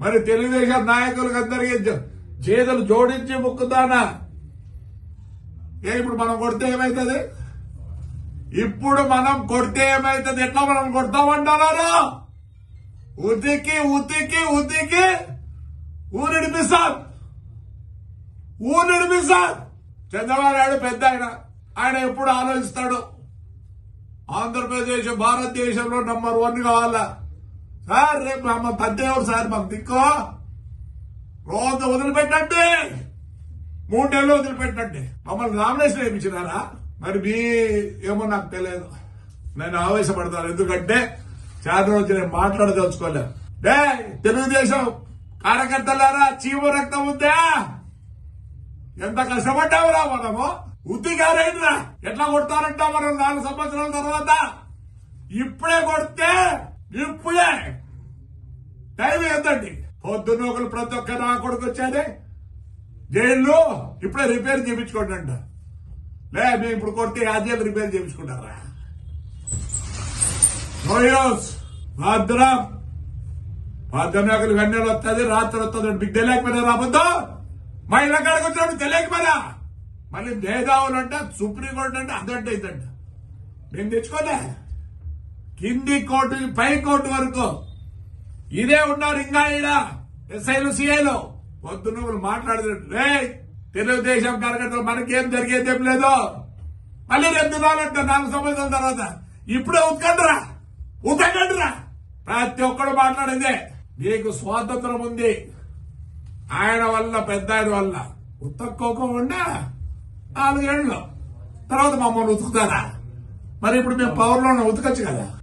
మరి తెలుగుదేశం నాయకులకు అందరికీ చేతులు జోడించి ముక్కుతానా. ఏ ఇప్పుడు మనం కొడితే ఏమైతుంది? ఇప్పుడు మనం కొడితే ఏమైతుంది? ఎట్లా మనం కొడతామంటారా ఉతికి ఉతికి ఉతికి. ఊరిడిపిస్తాం ఊరిడిపిస్తాం చంద్రబాబు నాయుడు పెద్ద ఆయన. ఆయన ఎప్పుడు ఆలోచిస్తాడు? ఆంధ్రప్రదేశ్ భారతదేశంలో నంబర్ వన్ కావాలా? సార్ రేపు మా పెద్దవాడు సార్ మాకు దిక్కో. రోజు వదిలిపెట్టండి. మూడు నెలలు వదిలిపెట్టండి. మమ్మల్ని నామినేషన్ వేయించినారా? మరి మీ ఏమో నాకు తెలియదు. నేను ఆవేశపడతాను ఎందుకంటే చాలా రోజు నేను మాట్లాడదలుచుకోలేదు డే తెలుగుదేశం కార్యకర్తలారా చీమ రక్తం ఉందా? ఎంత కష్టపడ్డావురా మనము? ఉత్తిగారైందిరా ఎట్లా కొడతారంట మనం నాలుగు సంవత్సరాల తర్వాత? ఇప్పుడే కొడితే ఇప్పుడే టైం ఎంతండి పొద్దున్న ఒకరు ప్రతి ఒక్క నా కొడుకు వచ్చాడే. జైల్లో ఇప్పుడే రిపేర్ చేయించుకోండి అంట లే మేము ఇప్పుడు కొడితే యాజ్యాలు రిపేర్ చేయించుకుంటారా? నోయోస్ భద్రం. ఒకరు వెన్నెలు వస్తుంది రాత్రి వస్తుంది మీకు తెలియకపోయినా రాబోద్దా? మా ఇళ్ళ కాడికి వచ్చినప్పుడు తెలియకపోయినా? మళ్ళీ మేధావులు అంట సుప్రీంకోర్టు అంటే అదంటే ఇదంట. మేము తెచ్చుకోలే. కింది కోర్టు పై కోర్టు వరకు. ఇదే ఉన్నారు ఇంకా ఈడ ఎస్ఐలు సిఐలు. పొద్దున్న వాళ్ళు మాట్లాడుతున్నారు రే తెలుగుదేశం కార్యకర్తలు మనకేం జరిగేదేం లేదు. మళ్ళీ రెండు దినాలంట నాలుగు సంవత్సరాల తర్వాత. ఇప్పుడే ఉత్కండ్రా. ఉత్కండ్రా. ప్రతి ఒక్కడు మాట్లాడిందే. నీకు స్వాతంత్రం ఉంది. ఆయన వల్ల పెద్ద ఆయన వల్ల. ఉతక్కోకుండా నాలుగేళ్ళు. తర్వాత మమ్మల్ని ఉతుకుతారా? మరి ఇప్పుడు మేము పవర్లో ఉతకచ్చు కదా.